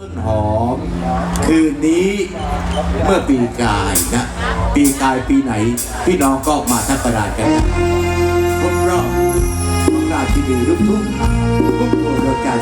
ต้นหอม คืนนี้เมื่อปีกายนะ ปีกายปีไหน พี่น้องก็มาทักกะดานกันครบรอบของราชินีลูกทุ่งพุ่มพวงดวงกัน